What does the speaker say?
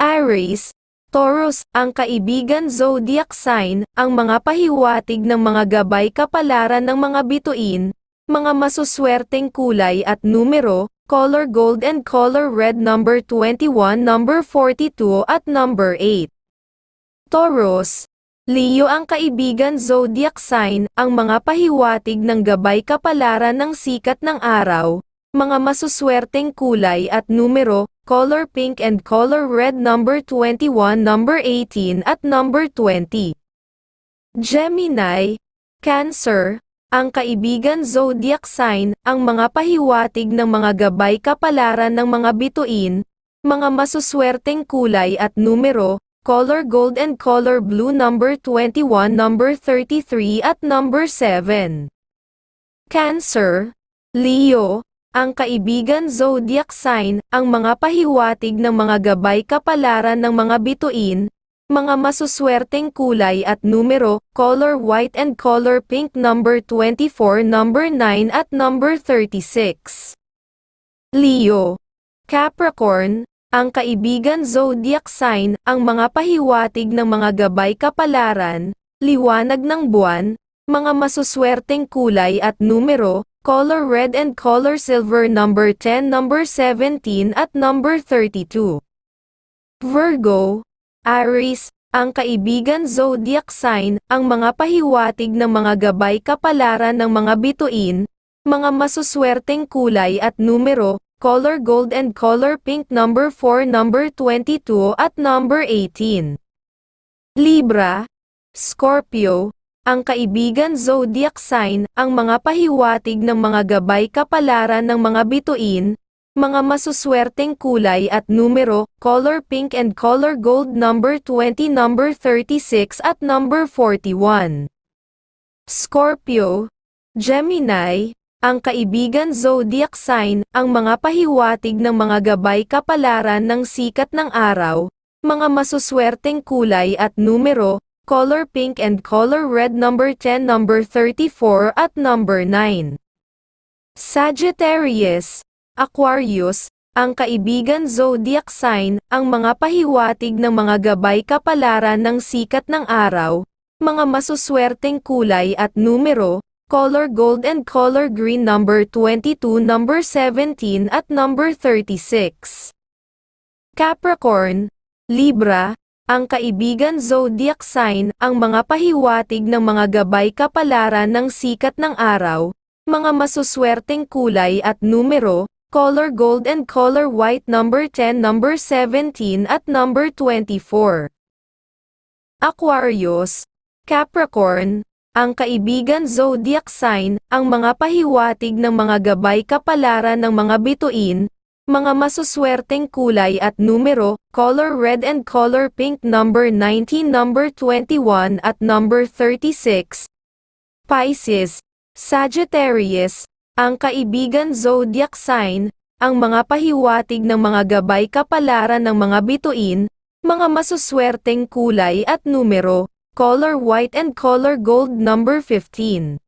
Aries, Taurus, ang kaibigan zodiac sign, ang mga pahiwatig ng mga gabay kapalaran ng mga bituin, mga masuswerteng kulay at numero, color gold and color red number 21, number 42 at number 8. Taurus, Leo ang kaibigan zodiac sign, ang mga pahiwatig ng gabay kapalaran ng sikat ng araw, mga masuswerteng kulay at numero, color pink and color red number 21, number 18 at number 20. Gemini, Cancer, ang kaibigan zodiac sign, ang mga pahiwatig ng mga gabay kapalaran ng mga bituin, mga masuswerteng kulay at numero, color gold and color blue number 21, number 33 at number 7. Cancer, Leo, ang kaibigan zodiac sign, ang mga pahiwatig ng mga gabay kapalaran ng mga bituin, mga masuswerteng kulay at numero, color white and color pink number 24, number 9 at number 36. Leo, Capricorn, ang kaibigan zodiac sign, ang mga pahiwatig ng mga gabay kapalaran, liwanag ng buwan, mga masuswerteng kulay at numero, color red and color silver number 10, number 17 at number 32. Virgo, Aries, ang kaibigan zodiac sign, ang mga pahiwatig ng mga gabay kapalaran ng mga bituin, mga masuswerteng kulay at numero, color gold and color pink number 4, number 22 at number 18. Libra, Scorpio, ang kaibigan zodiac sign, ang mga pahiwatig ng mga gabay kapalaran ng mga bituin, mga masuswerteng kulay at numero, color pink and color gold number 20, number 36 at number 41. Scorpio, Gemini, ang kaibigan zodiac sign, ang mga pahiwatig ng mga gabay kapalaran ng sikat ng araw, mga masuswerteng kulay at numero, color pink and color red number 10 number 34 at number 9. Sagittarius, Aquarius, ang kaibigan zodiac sign, ang mga pahiwatig ng mga gabay kapalaran ng sikat ng araw, mga masuswerteng kulay at numero, color gold and color green number 22 number 17 at number 36. Capricorn, Libra, ang kaibigan zodiac sign, ang mga pahiwatig ng mga gabay kapalaran ng sikat ng araw, mga masuswerteng kulay at numero, color gold and color white number 10, number 17 at number 24. Aquarius, Capricorn, ang kaibigan zodiac sign, ang mga pahiwatig ng mga gabay kapalaran ng mga bituin, mga masuswerteng kulay at numero, color red and color pink number 19, number 21 at number 36. Pisces, Sagittarius, ang kaibigan zodiac sign, ang mga pahiwatig ng mga gabay kapalaran ng mga bituin, mga masuswerteng kulay at numero, color white and color gold number 15.